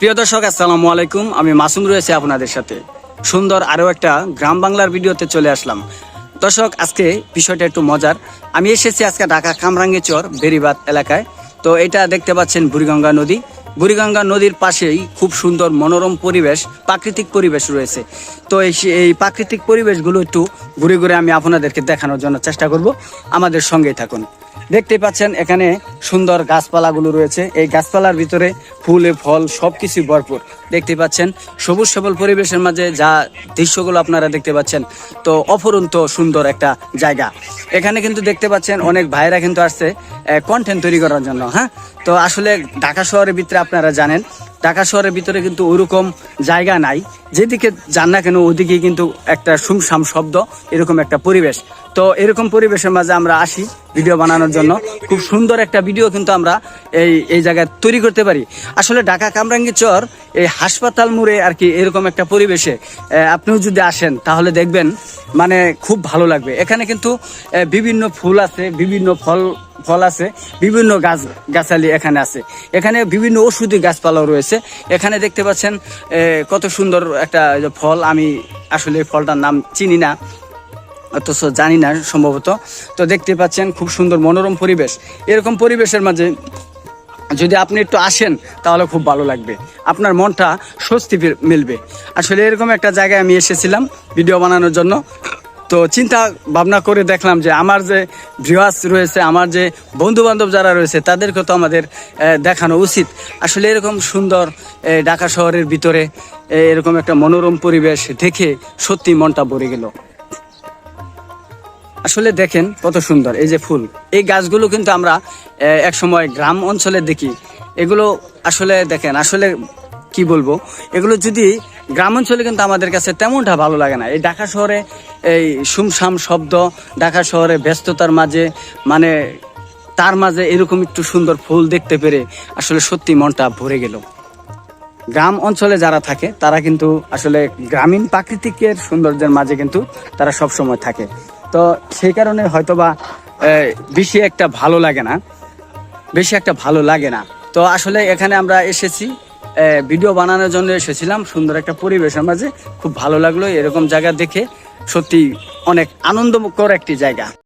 প্রিয় দর্শক, আসসালামু আলাইকুম। আমি মাসুম রয়েছে আপনাদের সাথে। সুন্দর আরও একটা গ্রাম বাংলার ভিডিওতে চলে আসলাম। দর্শক, আজকে বিষয়টা একটু মজার। আমি এসেছি আজকে ঢাকা কামরাঙ্গি চর বেরিবাদ এলাকায়। তো এটা দেখতে পাচ্ছেন বুড়িগঙ্গা নদী। বুড়িগঙ্গা নদীর পাশেই খুব সুন্দর মনোরম পরিবেশ, প্রাকৃতিক পরিবেশ রয়েছে। তো এই এই প্রাকৃতিক পরিবেশগুলো একটু ঘুরে ঘুরে আমি আপনাদেরকে দেখানোর জন্য চেষ্টা করব। আমাদের সঙ্গেই থাকুন। দেখতে পাচ্ছেন এখানে সুন্দর গাছপালাগুলো রয়েছে। এই গাছপালার ভিতরে ফুলে, ফল সবকিছু ভরপুর। দেখতে পাচ্ছেন, সবুজ সবল পরিবেশের মাঝে যা দৃশ্যগুলো আপনারা দেখতে পাচ্ছেন, তো অফুরন্ত সুন্দর একটা জায়গা। এখানে কিন্তু দেখতে পাচ্ছেন অনেক ভাইরা কিন্তু আসছে কন্টেন্ট তৈরি করার জন্য হ্যাঁ? তো আসলে ঢাকা শহরের ভিতরে আপনারা জানেন, ঢাকা শহরের ভিতরে কিন্তু ওরকম জায়গা নাই। যেদিকে যান না কেন ওদিকে কিন্তু একটা সুমসাম শব্দ, এরকম একটা পরিবেশ। তো এরকম পরিবেশের মাঝে আমরা আসি ভিডিও বানানোর জন্য। খুব সুন্দর একটা ভিডিও কিন্তু আমরা এই এই জায়গায় তৈরি করতে পারি। আসলে ঢাকা কামরাঙ্গি চর এই হাসপাতাল মোড়ে আর কি এরকম একটা পরিবেশে আপনিও যদি আসেন তাহলে দেখবেন মানে খুব ভালো লাগবে। এখানে কিন্তু বিভিন্ন ফুল আছে, বিভিন্ন ফল ফল আছে, বিভিন্ন গাছ, গাছালি এখানে আছে। এখানে বিভিন্ন ওষুধি গাছপালাও রয়েছে। এখানে দেখতে পাচ্ছেন কত সুন্দর একটা ফল। আমি আসলে ফলটার নাম চিনি না। অথচ জানি না সম্ভবত। তো দেখতে পাচ্ছেন খুব সুন্দর মনোরম পরিবেশ। এরকম পরিবেশের মাঝে যদি আপনি একটু আসেন, তাহলে খুব ভালো লাগবে। আপনার মনটা স্বস্তি মিলবে। আসলে এরকম একটা জায়গায় আমি এসেছিলাম ভিডিও বানানোর জন্য। তো চিন্তা ভাবনা করে দেখলাম যে আমার যে ভিউয়ার্স রয়েছে, আমার যে বন্ধু বান্ধব যারা রয়েছে তাদেরকে তো আমাদের দেখানো উচিত। আসলে এরকম সুন্দর ঢাকা শহরের ভিতরে এরকম একটা মনোরম পরিবেশ দেখে সত্যি মনটা ভরে গেল। আসলে দেখেন কত সুন্দর, এই যে ফুল। এই গাছগুলো কিন্তু আমরা এক সময় গ্রাম অঞ্চলে দেখি। এগুলো আসলে দেখেন, আসলে কি বলব? এগুলো যদি গ্রাম অঞ্চলে কিন্তু আমাদের কাছে তেমনটা ভালো লাগে না। এই ঢাকা শহরে এই সুমসাম শব্দ, ঢাকা শহরে ব্যস্ততার মাঝে মানে তার মাঝে এরকম একটু সুন্দর ফুল দেখতে পেরে আসলে সত্যি মনটা ভরে গেল। গ্রাম অঞ্চলে যারা থাকে, তারা কিন্তু আসলে গ্রামীণ প্রাকৃতিকের সৌন্দর্যের মাঝে কিন্তু তারা সব সময় থাকে। তো সেই কারণে হয়তোবা বেশি একটা ভালো লাগে না। বেশি একটা ভালো লাগে না। তো আসলে এখানে আমরা এসেছি ভিডিও বানানোর জন্য এসেছিলাম। সুন্দর একটা পরিবেশের মাঝে। খুব ভালো লাগল এরকম জায়গা দেখে। সত্যি অনেক আনন্দকর একটি জায়গা।